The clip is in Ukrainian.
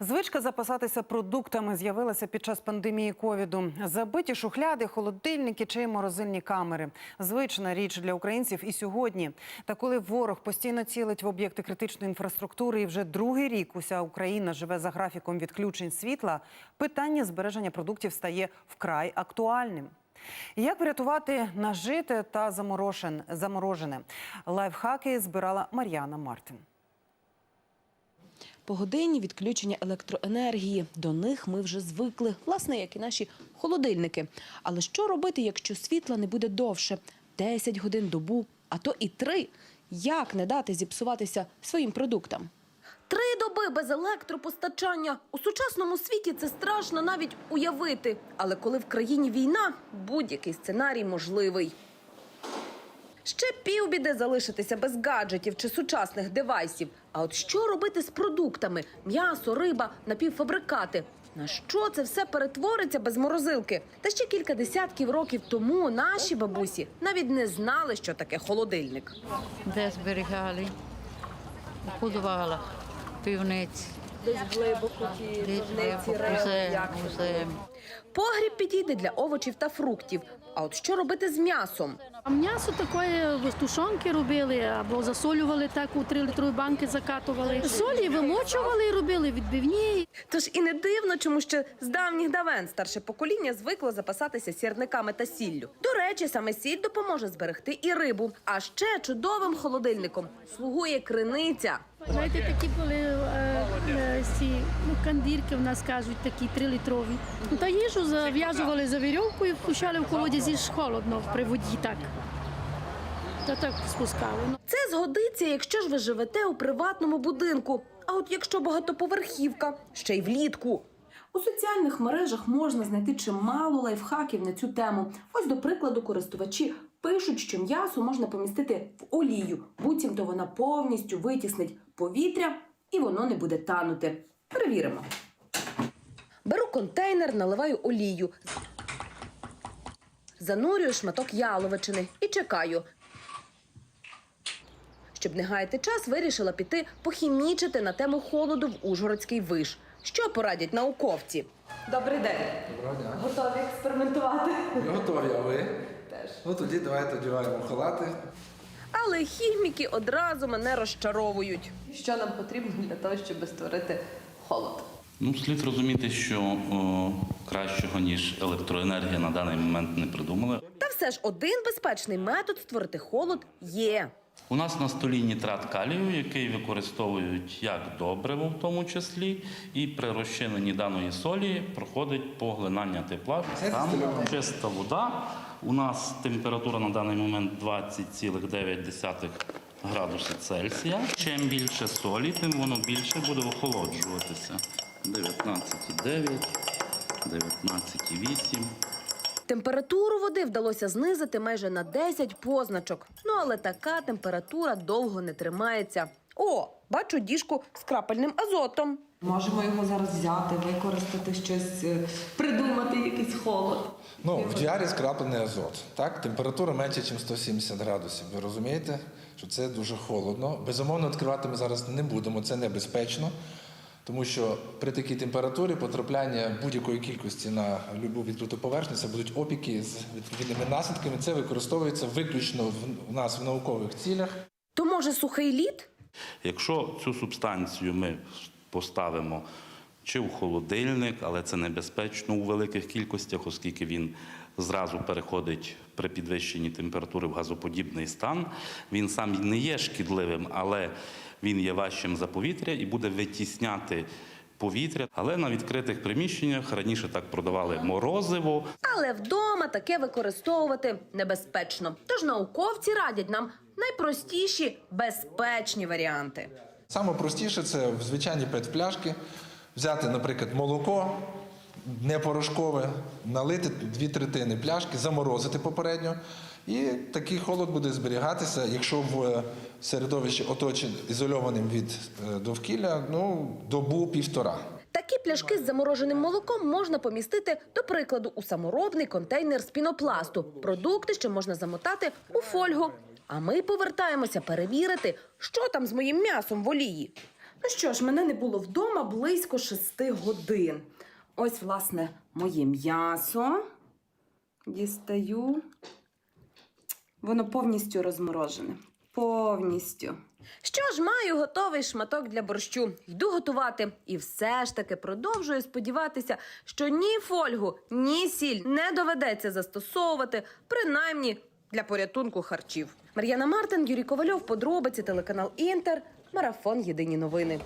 Звичка запасатися продуктами з'явилася під час пандемії ковіду. Забиті шухляди, холодильники чи морозильні камери. Звична річ для українців і сьогодні. Та коли ворог постійно цілить в об'єкти критичної інфраструктури, і вже другий рік уся Україна живе за графіком відключень світла, питання збереження продуктів стає вкрай актуальним. Як врятувати нажите та заморожене? Лайфхаки збирала Мар'яна Мартин. Погодинні відключення електроенергії. До них ми вже звикли, власне, як і наші холодильники. Але що робити, якщо світла не буде довше? 10 годин добу, а то і три. Як не дати зіпсуватися своїм продуктам? Три доби без електропостачання. У сучасному світі це страшно навіть уявити. Але коли в країні війна, будь-який сценарій можливий. Ще півбіди залишитися без гаджетів чи сучасних девайсів. А от що робити з продуктами: м'ясо, риба, напівфабрикати? На що це все перетвориться без морозилки? Та ще кілька десятків років тому наші бабусі навіть не знали, що таке холодильник. Де зберігали? У подвалах, півниці, Десь глибоко ті. Погріб підійде для овочів та фруктів. А от що робити з м'ясом? М'ясо таке в тушонки робили або засолювали так у 3 літрові банки закатували. Солі вимочували, робили відбивні. Тож і не дивно, чому ще з давніх давен старше покоління звикло запасатися сірниками та сіллю. До речі, саме сіль допоможе зберегти і рибу. А ще чудовим холодильником слугує криниця. Знаєте, такі були е, е, ці ну, кандірки, в нас кажуть, такі 3 літрові. Ну, та їжу зав'язували за вірьовку і впущали в колодязі ж холодно при воді так. Та так спускали. Ну, Це згодиться, якщо ж ви живете у приватному будинку. А от якщо багатоповерхівка, ще й влітку. У соціальних мережах можна знайти чимало лайфхаків на цю тему. Ось, до прикладу, користувачі пишуть, що м'ясо можна помістити в олію, буцімто вона повністю витіснить повітря і воно не буде танути. Перевіримо. Беру контейнер, наливаю олію. Занурюю шматок яловичини і чекаю. Щоб не гаяти час, вирішила піти похімічити на тему холоду в Ужгородський виш. Що порадять науковці? Добрий день. Доброго дня. Готові експериментувати. Готові, а ви? Теж. Ну тоді давайте одягаємо халати. Але хіміки одразу мене розчаровують. Що нам потрібно для того, щоб створити холод? Ну, слід розуміти, що о, кращого ніж електроенергія на даний момент не придумали. Та все ж один безпечний метод створити холод є. У нас на столі нітрат калію, який використовують як добриво, в тому числі, і при розчиненні даної солі проходить поглинання тепла. Там чиста вода. У нас температура на даний момент 20,9 градуси Цельсія. Чим більше солі, тим воно більше буде охолоджуватися. 19,9, 19,8. Температуру води вдалося знизити майже на 10 позначок. Ну але така температура довго не тримається. О, бачу діжку з крапельним азотом. Можемо його зараз взяти, використати щось, е, придумати якийсь холод. Ну, в діарі скраплений азот. Так? Температура менше, ніж 170 градусів. Ви розумієте, що це дуже холодно. Безумовно, відкривати ми зараз не будемо, це небезпечно. Тому що при такій температурі потрапляння будь-якої кількості на любу відкриту поверхню це будуть опіки з відповідними наслідками. Це використовується виключно в- нас в наукових цілях. То може сухий лід? Якщо цю субстанцію ми поставимо чи у холодильник, але це небезпечно у великих кількостях, оскільки він зразу переходить при підвищенні температури в газоподібний стан. Він сам не є шкідливим, але він є важчим за повітря і буде витісняти повітря. Але на відкритих приміщеннях раніше так продавали морозиво, Але вдома таке використовувати небезпечно. Тож науковці радять нам найпростіші безпечні варіанти. Саме простіше це в звичайні петпляшки взяти, наприклад, молоко не порошкове, налити дві третини пляшки, заморозити попередньо. І такий холод буде зберігатися, якщо в е, середовищі оточен ізольованим від е, довкілля, ну, добу півтора. Такі пляшки з замороженим молоком можна помістити, до прикладу, у саморобний контейнер з пінопласту. Продукти ще можна замотати у фольгу. А ми повертаємося перевірити, що там з моїм м'ясом в олії. Ну що ж, мене не було вдома близько шести годин. Ось, власне, моє м'ясо. Дістаю. Воно повністю розморожене. Повністю. Що ж, маю готовий шматок для борщу. Йду готувати. І все ж таки продовжую сподіватися, що ні фольгу, ні сіль не доведеться застосовувати, принаймні для порятунку харчів. Мар'яна Мартин, Юрій Ковальов, подробиці, телеканал Інтер, марафон Єдині новини.